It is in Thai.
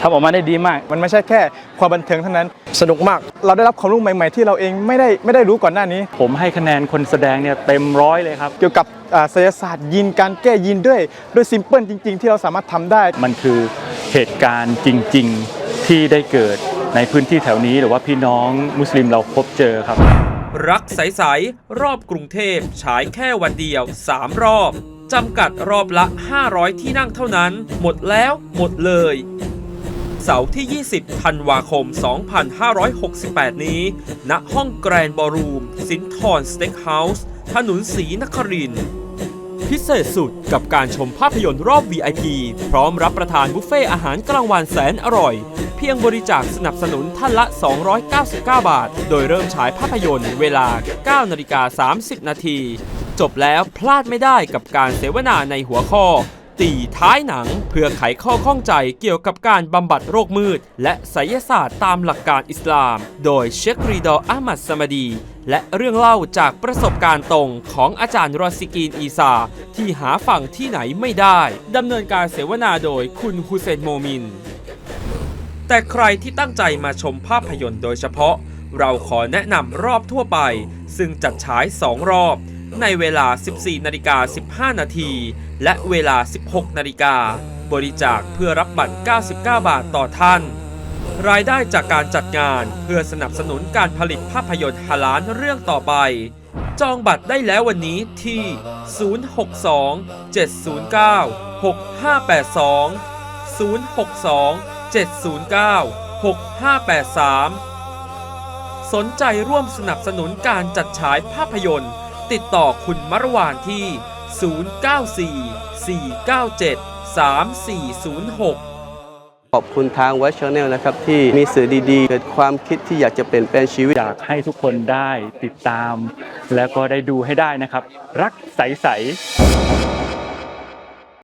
ทำออกมาได้ดีมาก มันไม่ใช่แค่ความบันเทิงเท่านั้น สนุกมาก เราได้รับความรู้ใหม่ ๆ ที่เราเองไม่ได้ไม่ได้รู้ก่อนหน้านี้ ผมให้คะแนนคนแสดงเนี่ยเต็มร้อยเลยครับ เกี่ยวกับอ่าศิลศาสตร์ยีนการแก้ยีนด้วยด้วยซิมเพิลจริง ๆ ที่เราสามารถทำได้ มันคือเหตุการณ์จริง ๆ ที่ได้เกิดในพื้นที่แถวนี้หรือว่าพี่น้องมุสลิมเราพบเจอครับ รักใส ๆ รอบกรุงเทพฉายแค่วันเดียว 3 รอบ จำกัดรอบละ 500 ที่นั่งเท่านั้น หมดแล้วหมดเลย เสาร์ที่ 20 ธันวาคม 2568 นี้ ณ ห้องแกรนด์บอรูม สินทรสเต็กเฮาส์ ถนนศรีนคริน พิเศษสุดกับการชมภาพยนตร์รอบ VIP พร้อมรับประทานบุฟเฟ่อาหารกลางวันแสนอร่อย เพียงบริจาคสนับสนุนท่านละ 299 บาท โดยเริ่มฉายภาพยนตร์เวลา 9 นาฬิกา 30 นาที จบแล้วพลาดไม่ได้กับการเสวนาในหัวข้อ ตีท้ายหนัง เพื่อไขข้อข้องใจเกี่ยวกับการบำบัดโรคมืด และไสยศาสตร์ตามหลักการอิสลาม โดยเชครีดอ์อามัดสมาดี และเรื่องเล่าจากประสบการณ์ตรงของอาจารย์รอซิกีนอีซา ที่หาฟังที่ไหนไม่ได้ดำเนินการเสวนาโดยคุณฮุเซนโมมิน แต่ใครที่ตั้งใจมาชมภาพยนตร์โดยเฉพาะ เราขอแนะนำรอบทั่วไป ซึ่งจัดฉาย2รอบ ในเวลา 14 นาฬิกา 15 นาที และเวลา 16 นาฬิกา บริจาคเพื่อรับบัตร 99 บาทต่อท่าน รายได้จากการจัดงานเพื่อสนับสนุนการผลิตภาพยนตร์ฮาลาลเรื่องต่อไป จองบัตรได้แล้ววันนี้ที่ 062 709 6582 062 709 6583 สนใจร่วมสนับสนุนการจัดฉายภาพยนตร์ ติดต่อคุณมรวานที่ 094 497 3406ขอบคุณทางวัชช n แนลนะครับ ที่มีสื่อดีๆ เกิดความคิดที่อยากจะเปลี่ยนแปลงชีวิต อยากให้ทุกคนได้ติดตาม แล้วก็ได้ดูให้ได้นะครับ รักใสๆ